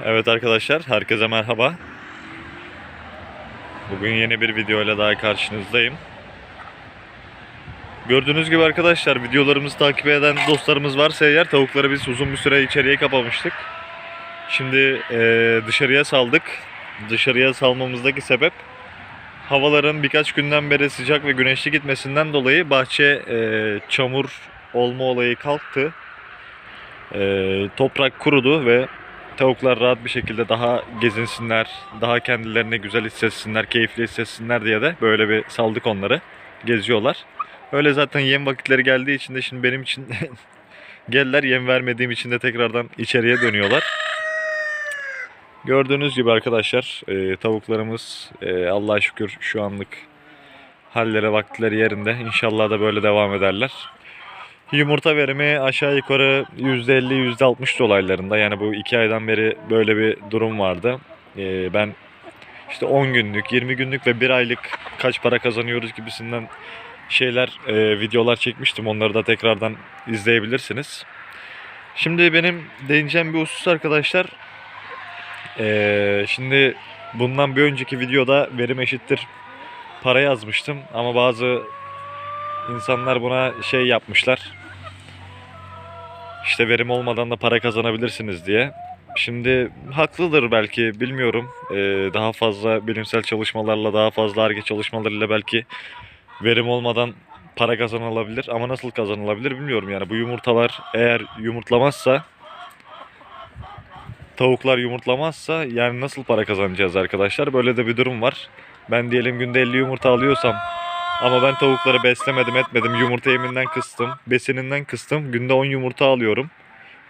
Evet arkadaşlar, herkese merhaba. Bugün yeni bir videoyla daha karşınızdayım. Gördüğünüz gibi arkadaşlar videolarımızı takip eden dostlarımız varsa eğer tavukları biz uzun bir süre içeriye kapamıştık. Şimdi eee, dışarıya saldık. Dışarıya salmamızdaki sebep havaların birkaç günden beri sıcak ve güneşli gitmesinden dolayı bahçe eee, çamur olma olayı kalktı. Eee, toprak kurudu ve tavuklar rahat bir şekilde daha gezinsinler, daha kendilerini güzel hissetsinler, keyifli hissetsinler diye de böyle bir saldık onları. Geziyorlar. Öyle zaten yem vakitleri geldiği için de şimdi benim için geldiler yem vermediğim için de tekrardan içeriye dönüyorlar. Gördüğünüz gibi arkadaşlar e, tavuklarımız e, Allah'a şükür şu anlık halleri vakitleri yerinde. İnşallah da böyle devam ederler. Yumurta verimi aşağı yukarı %50 %60 dolaylarında. Yani bu iki aydan beri böyle bir durum vardı. Ee, ben işte 10 günlük, 20 günlük ve 1 aylık kaç para kazanıyoruz gibisinden şeyler, e, videolar çekmiştim. Onları da tekrardan izleyebilirsiniz. Şimdi benim değineceğim bir husus arkadaşlar. Ee, şimdi bundan bir önceki videoda verim eşittir para yazmıştım. Ama bazı insanlar buna şey yapmışlar. İşte verim olmadan da para kazanabilirsiniz diye. Şimdi haklıdır belki bilmiyorum. Ee, daha fazla bilimsel çalışmalarla daha fazla ARGE çalışmalarıyla belki verim olmadan para kazanılabilir. Ama nasıl kazanılabilir bilmiyorum yani. Bu yumurtalar eğer yumurtlamazsa tavuklar yumurtlamazsa yani nasıl para kazanacağız arkadaşlar? Böyle de bir durum var. Ben diyelim günde 50 yumurta alıyorsam ama ben tavukları beslemedim etmedim. Yumurta yeminden kıstım. Besininden kıstım. Günde 10 yumurta alıyorum.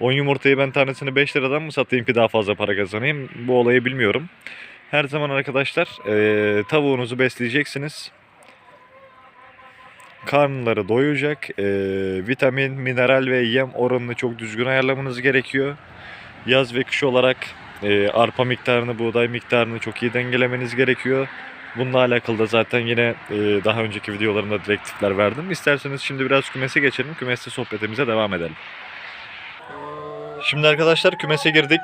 10 yumurtayı ben tanesini 5 liradan mı satayım ki daha fazla para kazanayım? Bu olayı bilmiyorum. Her zaman arkadaşlar eee, tavuğunuzu besleyeceksiniz. Karnları doyacak. Eee, vitamin, mineral ve yem oranını çok düzgün ayarlamanız gerekiyor. Yaz ve kış olarak eee, arpa miktarını, buğday miktarını çok iyi dengelemeniz gerekiyor. Bununla alakalı da zaten yine e, daha önceki videolarımda direktifler verdim. İsterseniz şimdi biraz kümese geçelim. Kümeste sohbetimize devam edelim. Şimdi arkadaşlar kümese girdik.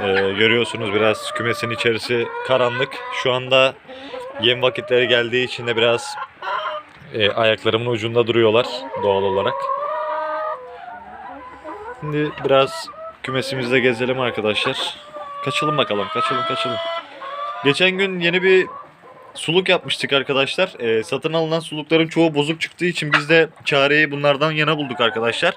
E, görüyorsunuz biraz kümesin içerisi karanlık. Şu anda yem vakitleri geldiği için de biraz e, ayaklarımın ucunda duruyorlar doğal olarak. Şimdi biraz kümesimizde gezelim arkadaşlar. Kaçalım bakalım, kaçalım kaçalım. Geçen gün yeni bir suluk yapmıştık arkadaşlar. Ee, satın alınan sulukların çoğu bozuk çıktığı için biz de çareyi bunlardan yana bulduk arkadaşlar.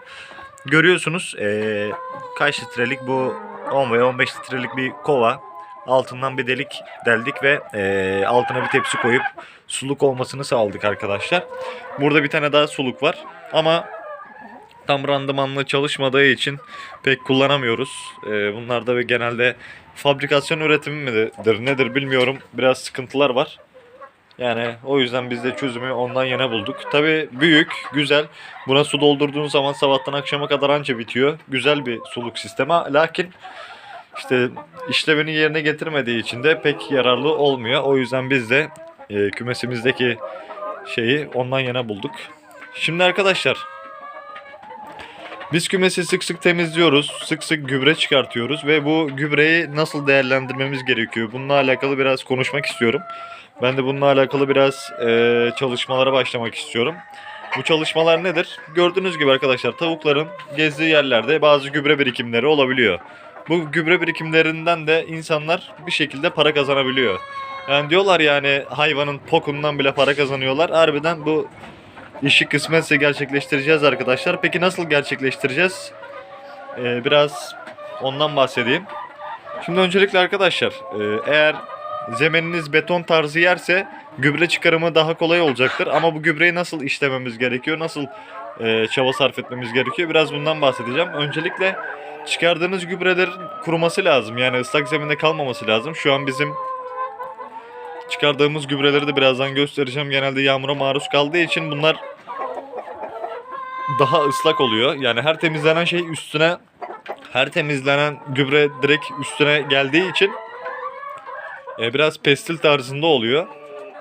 Görüyorsunuz ee, kaç litrelik bu 10 veya 15 litrelik bir kova. Altından bir delik deldik ve ee, altına bir tepsi koyup suluk olmasını sağladık arkadaşlar. Burada bir tane daha suluk var ama tam randımanlı çalışmadığı için pek kullanamıyoruz. Ee, bunlarda ve genelde fabrikasyon üretimi midir nedir bilmiyorum. Biraz sıkıntılar var. Yani o yüzden biz de çözümü ondan yana bulduk. Tabi büyük, güzel. Buna su doldurduğun zaman sabahtan akşama kadar anca bitiyor. Güzel bir suluk sistemi. Lakin işte işlevini yerine getirmediği için de pek yararlı olmuyor. O yüzden biz de e, kümesimizdeki şeyi ondan yana bulduk. Şimdi arkadaşlar biz kümesi sık sık temizliyoruz, sık sık gübre çıkartıyoruz ve bu gübreyi nasıl değerlendirmemiz gerekiyor? Bununla alakalı biraz konuşmak istiyorum. Ben de bununla alakalı biraz eee, çalışmalara başlamak istiyorum. Bu çalışmalar nedir? Gördüğünüz gibi arkadaşlar tavukların gezdiği yerlerde bazı gübre birikimleri olabiliyor. Bu gübre birikimlerinden de insanlar bir şekilde para kazanabiliyor. Yani diyorlar yani hayvanın pokundan bile para kazanıyorlar. Harbiden bu işi kısmetse gerçekleştireceğiz arkadaşlar. Peki nasıl gerçekleştireceğiz? Ee, biraz ondan bahsedeyim. Şimdi öncelikle arkadaşlar e, eğer zemininiz beton tarzı yerse gübre çıkarımı daha kolay olacaktır. Ama bu gübreyi nasıl işlememiz gerekiyor? Nasıl e, çaba sarf etmemiz gerekiyor? Biraz bundan bahsedeceğim. Öncelikle çıkardığınız gübrelerin kuruması lazım. Yani ıslak zeminde kalmaması lazım. Şu an bizim çıkardığımız gübreleri de birazdan göstereceğim. Genelde yağmura maruz kaldığı için bunlar daha ıslak oluyor. Yani her temizlenen şey üstüne her temizlenen gübre direkt üstüne geldiği için e, biraz pestil tarzında oluyor.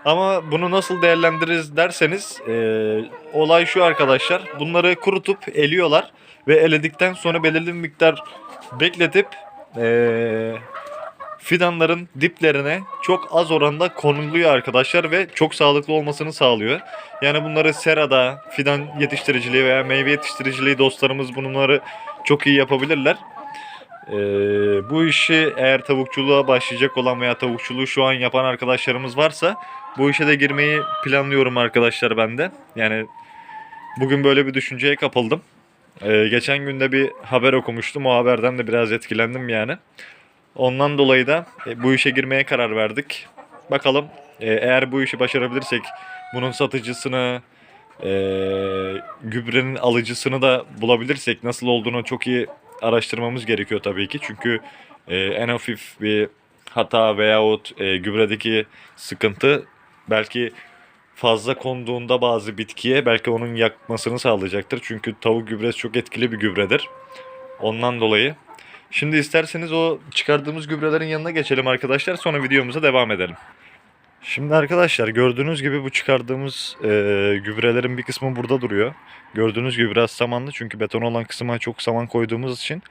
Ama bunu nasıl değerlendiririz derseniz e, olay şu arkadaşlar. Bunları kurutup eliyorlar ve eledikten sonra belirli bir miktar bekletip eee, fidanların diplerine çok az oranda konuluyor arkadaşlar ve çok sağlıklı olmasını sağlıyor. Yani bunları serada, fidan yetiştiriciliği veya meyve yetiştiriciliği dostlarımız bunları çok iyi yapabilirler. Ee, bu işi eğer tavukçuluğa başlayacak olan veya tavukçuluğu şu an yapan arkadaşlarımız varsa bu işe de girmeyi planlıyorum arkadaşlar ben de. Yani bugün böyle bir düşünceye kapıldım. Ee, geçen günde bir haber okumuştum. O haberden de biraz etkilendim yani. Ondan dolayı da e, bu işe girmeye karar verdik. Bakalım e, eğer bu işi başarabilirsek bunun satıcısını, e, gübrenin alıcısını da bulabilirsek nasıl olduğunu çok iyi araştırmamız gerekiyor tabii ki. Çünkü e, en hafif bir hata veyahut e, gübredeki sıkıntı belki fazla konduğunda bazı bitkiye belki onun yakmasını sağlayacaktır. Çünkü tavuk gübresi çok etkili bir gübredir. Ondan dolayı. Şimdi isterseniz o çıkardığımız gübrelerin yanına geçelim arkadaşlar. Sonra videomuza devam edelim. Şimdi arkadaşlar gördüğünüz gibi bu çıkardığımız e, gübrelerin bir kısmı burada duruyor. Gördüğünüz gibi biraz samanlı çünkü beton olan kısma çok saman koyduğumuz için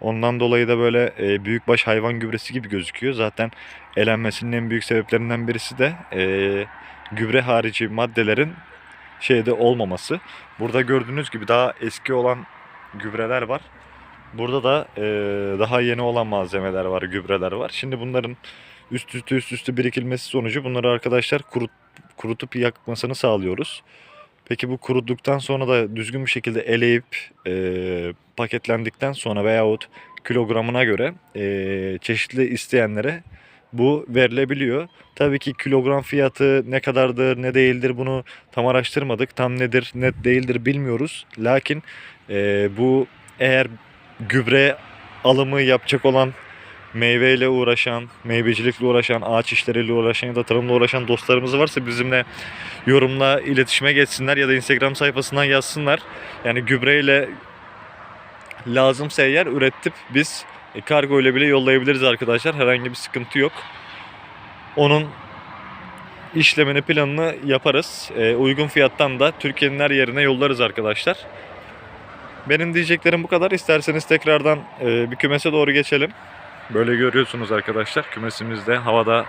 ondan dolayı da böyle e, büyükbaş hayvan gübresi gibi gözüküyor. Zaten elenmesinin en büyük sebeplerinden birisi de e, gübre harici maddelerin şeyde olmaması. Burada gördüğünüz gibi daha eski olan gübreler var. Burada da e, daha yeni olan malzemeler var, gübreler var. Şimdi bunların üst üste üst üste birikilmesi sonucu bunları arkadaşlar kurut, kurutup yakmasını sağlıyoruz. Peki bu kuruduktan sonra da düzgün bir şekilde eleyip e, paketlendikten sonra veyahut kilogramına göre e, çeşitli isteyenlere bu verilebiliyor. Tabii ki kilogram fiyatı ne kadardır ne değildir bunu tam araştırmadık. Tam nedir net değildir bilmiyoruz. Lakin e, bu eğer gübre alımı yapacak olan meyveyle uğraşan, meyvecilikle uğraşan, ağaç işleriyle uğraşan ya da tarımla uğraşan dostlarımız varsa bizimle yorumla iletişime geçsinler ya da Instagram sayfasından yazsınlar. Yani gübreyle lazımsa eğer üretip biz e, kargo ile bile yollayabiliriz arkadaşlar. Herhangi bir sıkıntı yok. Onun işlemini planını yaparız. E, uygun fiyattan da Türkiye'nin her yerine yollarız arkadaşlar. Benim diyeceklerim bu kadar. İsterseniz tekrardan e, bir kümese doğru geçelim. Böyle görüyorsunuz arkadaşlar kümesimizde havada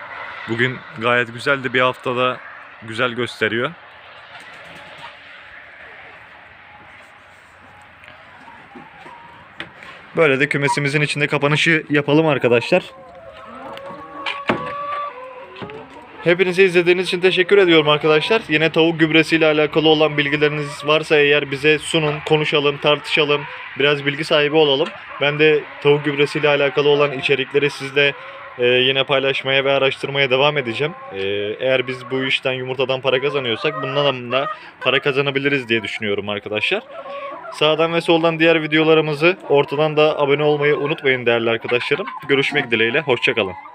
bugün gayet güzeldi bir haftada güzel gösteriyor. Böyle de kümesimizin içinde kapanışı yapalım arkadaşlar. Hepinize izlediğiniz için teşekkür ediyorum arkadaşlar. Yine tavuk gübresiyle alakalı olan bilgileriniz varsa eğer bize sunun, konuşalım, tartışalım, biraz bilgi sahibi olalım. Ben de tavuk gübresiyle alakalı olan içerikleri sizle e, yine paylaşmaya ve araştırmaya devam edeceğim. E, eğer biz bu işten yumurtadan para kazanıyorsak bundan da para kazanabiliriz diye düşünüyorum arkadaşlar. Sağdan ve soldan diğer videolarımızı ortadan da abone olmayı unutmayın değerli arkadaşlarım. Görüşmek dileğiyle, hoşçakalın.